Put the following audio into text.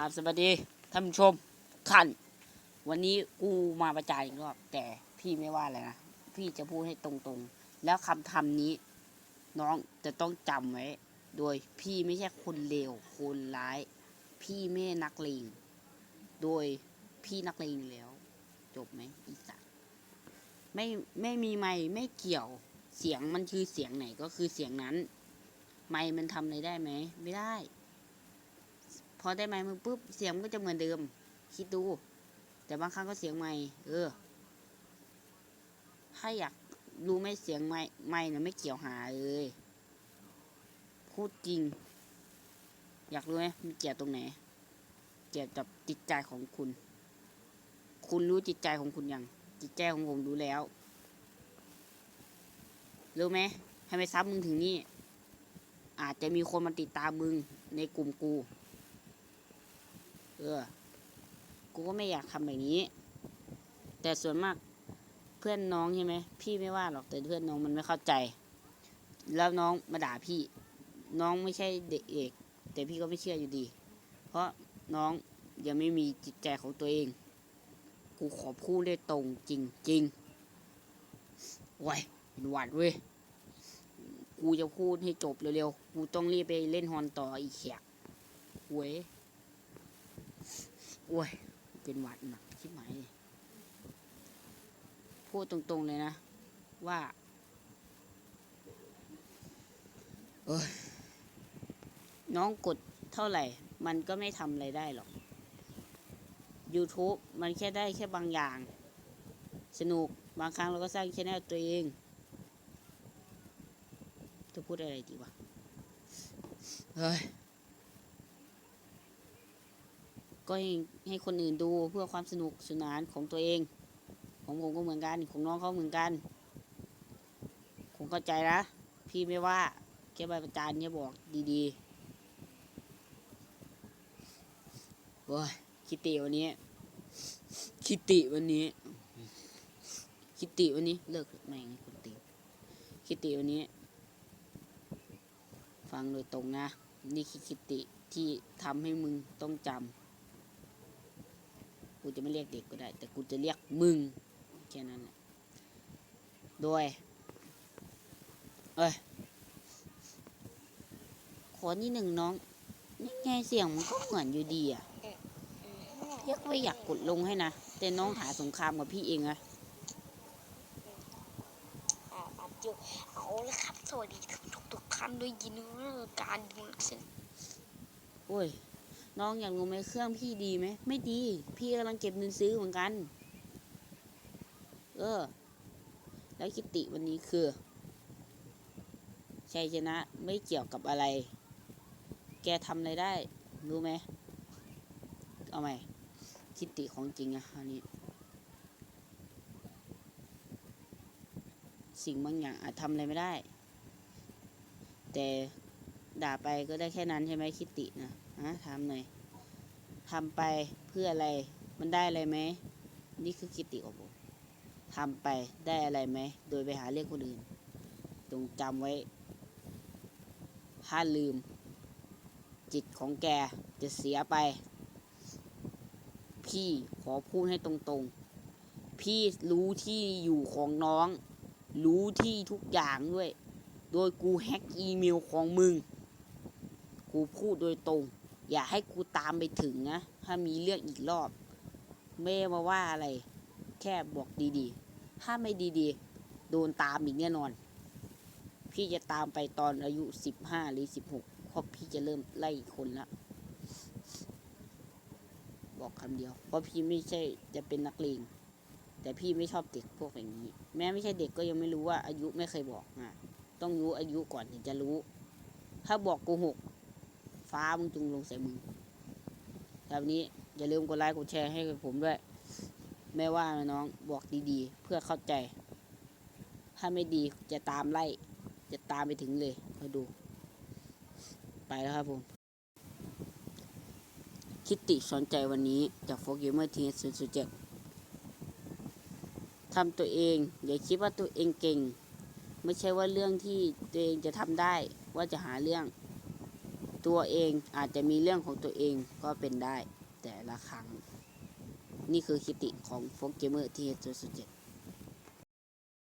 ครับสวัสดีท่านผู้ชมท่านวันนี้กูมาประจานอีกรอบแต่พี่ไม่ว่าอะไรนะพี่จะพูดให้ตรงๆ แล้วคำทำนี้ น้องจะต้องจำไว้ โดยพี่ไม่ใช่คนเลวคนร้าย พี่ไม่นักเลงโดยพี่นักเลงแล้ว จบไหมอีสัตว์ไม่ไม่มีไม่ไม่เกี่ยวเสียงมันคือเสียงไหนก็คือเสียงนั้น ไม่มันทำอะไรได้ไหมไม่ได้ อได้ไมค์มือปุ๊บเสียงก็จะเหมือนเดิม คิดดู แต่บางครั้งก็เสียงใหม่เออ ถ้าอยากรู้ไหมเสียงไม่ไม่เนี่ยไม่เกี่ยวหาเลยพูดจริง อยากรู้ไหมมันเกี่ยวตรงไหน เกี่ยวกับจิตใจของคุณ คุณรู้จิตใจของคุณยังจิตใจของผมรู้แล้วรู้ไหมให้ไปซับมึงถึงนี่อาจจะมีคนมาติดตามมึงในกลุ่มกู เออ กูก็ไม่อยากทำแบบนี้ แต่ส่วนมากเพื่อนน้องใช่ไหมพี่ไม่ว่าหรอกแต่เพื่อนน้องมันไม่เข้าใจ แล้วน้องมาด่าพี่ น้องไม่ใช่เด็กเอกแต่พี่ก็ไม่เชื่ออยู่ดี เพราะน้องยังไม่มีจิตใจของตัวเอง กูขอพูดได้ตรงจริงจริงว้ยหวัดเว้ย กูจะพูดให้จบเร็วๆ กูต้องรีบไปเล่นฮอนต่ออีกแขกเว้ย โอ้ย เป็นหวัดหนักชิบหายพูดตรงๆเลยนะ ว่าเอ้ยน้องกดเท่าไหร่ มันก็ไม่ทำอะไรได้หรอก YouTube มันแค่ได้แค่บางอย่าง สนุกบางครั้งเราก็สร้างชแนลตัวเอง จะพูดอะไรดีวะ เฮ้ย ก็ให้ให้คนอื่นดูเพื่อความสนุกสนานของตัวเอง ของผมก็เหมือนกันของน้องเขาเหมือนกันคงเข้าใจนะ พี่ไม่ว่าแค่ใบประจานเนี่ยบอกดีๆโอ้ยคิติวันนี้ คิติวันนี้ คิติวันนี้เลิกแม่งคนติคิติวันนี้ ฟังโดยตรงนะ นี่คือคิติที่ทำให้มึงต้องจำ กูจะไม่เรียกเด็กก็ได้ แต่กูจะเรียกมึงแค่นั้นแหละโดยเอ้ยขอนี่หนึ่งน้องนี่ไงเสียงมันก็เหมือนอยู่ดีอะเรียกว่าอยากกดลงให้นะ แต่น้องหาสงครามกับพี่เองอะอ่าอัดอยู่เอาละครับ สวัสดีทุกทุกทุกท่านด้วยยินดีต้อนรับการดูเส้นโอ้ย น้องอยากรู้ไหมเครื่องพี่ดีไหมไม่ดี พี่กำลังเก็บเงินซื้อเหมือนกัน เออ แล้วคิติวันนี้คือชัยชนะไม่เกี่ยวกับอะไร แกทำอะไรได้ รู้ไหมเอาไหมคิติของจริงอะอันนี้ สิ่งบางอย่างอาจทำอะไรไม่ได้ แต่ด่าไปก็ได้แค่นั้นใช่ไหมคิตินะ ฮะถามหน่อยทำไปเพื่ออะไร มันได้อะไรไหม นี่คือคิติของผมทำไปได้อะไรไหม โดยไปหาเรื่องคนอื่น จงจำไว้ถ้าลืม จิตของแกจะเสียไป พี่ขอพูดให้ตรงๆ พี่รู้ที่อยู่ของน้อง รู้ที่ทุกอย่างด้วย โดยกูแฮ็กอีเมลของมึง กูพูดโดยตรง อย่าให้กูตามไปถึงนะ ถ้ามีเรื่องอีกรอบ ไม่มาว่าอะไร แค่บอกดีๆ ถ้าไม่ดีๆ โดนตามอีกแน่นอน พี่จะตามไปตอนอายุสิบห้าหรือสิบหกเพราะพี่จะเริ่มไล่คนละบอกคำเดียว เพราะพี่ไม่ใช่จะเป็นนักเลงแต่พี่ไม่ชอบเด็กพวกอย่างนี้ แม้ไม่ใช่เด็กก็ยังไม่รู้ว่าอายุไม่เคยบอกอะต้องรู้อายุก่อนถึงจะรู้ ถ้าบอกโกหก ฟ้ามึงจุงลงใส่มึงแบบนี้อย่าลืมกดไลค์กดแชร์ให้กับผมด้วย ไม่ว่าน้องบอกดีๆ เพื่อเข้าใจ ถ้าไม่ดีจะตามไล่ จะตามไปถึงเลยมาดู ไปแล้วครับผม คิดติสนใจวันนี้จากโฟกเกมเมอร์ทีศูนย์เจ็ดทำตัวเอง อย่าคิดว่าตัวเองเก่ง ไม่ใช่ว่าเรื่องที่ตัวเองจะทำได้ว่าจะหาเรื่อง ตัวเองอาจจะมีเรื่องของตัวเองก็เป็นได้แต่ละครั้ง นี่คือคิติของโฟกเกมเมอร์ที่สุสุดเจ็ด